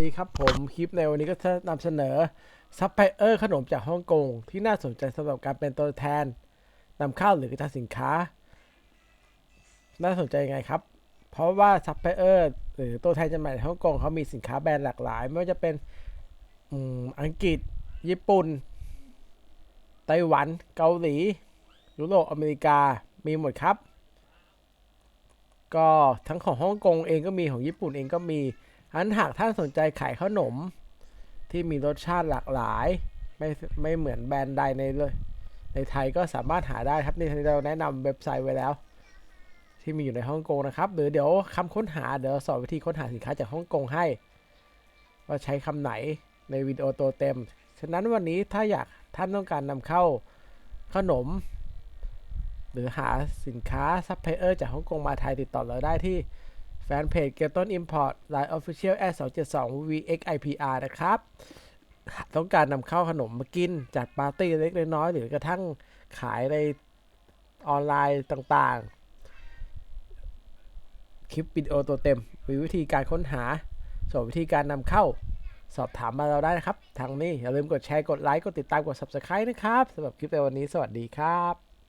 ดีครับผมคลิปในวันนี้ก็จะนำเสนอซัพพลายเออร์ขนมจากฮ่องกงที่น่าสนใจสำหรับการเป็นตัวแทนนำเข้าหรือกระจายสินค้า น่าสนใจยังไงครับ เพราะว่าซัพพลายเออร์หรือตัวแทนจำหน่ายในฮ่องกงเขามีสินค้าแบรนด์หลากหลาย ไม่ว่าจะเป็นอังกฤษ ญี่ปุ่น ไต้หวัน เกาหลี ยุโรปอเมริกามีหมดครับ ก็ทั้งของฮ่องกงเองก็มีของญี่ปุ่นเองก็มี อันหากท่านสนใจขายขนม ที่มีรสชาติหลากหลาย ไม่ไม่เหมือนแบรนด์ใดในเลย ในไทยก็สามารถหาได้ครับนี่เราแนะนำเว็บไซต์ไว้แล้ว ที่มีอยู่ในฮ่องกงนะครับ หรือเดี๋ยวคำค้นหาเดี๋ยวสอนวิธีค้นหาสินค้าจากฮ่องกงให้ ว่าใช้คำไหนในวิดีโอตัวเต็ม ฉะนั้นวันนี้ถ้าอยากท่านต้องการนำเข้าขนม หรือหาสินค้าซัพพลายเออร์จากฮ่องกงมาไทยติดต่อเราได้ที่ แฟนเพจเกียร์ต้น Import Line Official a 272 VXIPR นะครับ ต้องการนำเข้าขนมมากินจัดปาร์ตี้เล็กน้อยหรือกระทั่งขายในออนไลน์ต่างๆ คลิปวิดีโอตัวเต็ม มีวิธีการค้นหาส่วนวิธีการนำเข้าสอบถามมาเราได้นะครับ ทางนี้อย่าลืมกดแชร์ กดไลค์ กดติดตาม กด Subscribe นะครับสำหรับคลิปในวันนี้สวัสดีครับ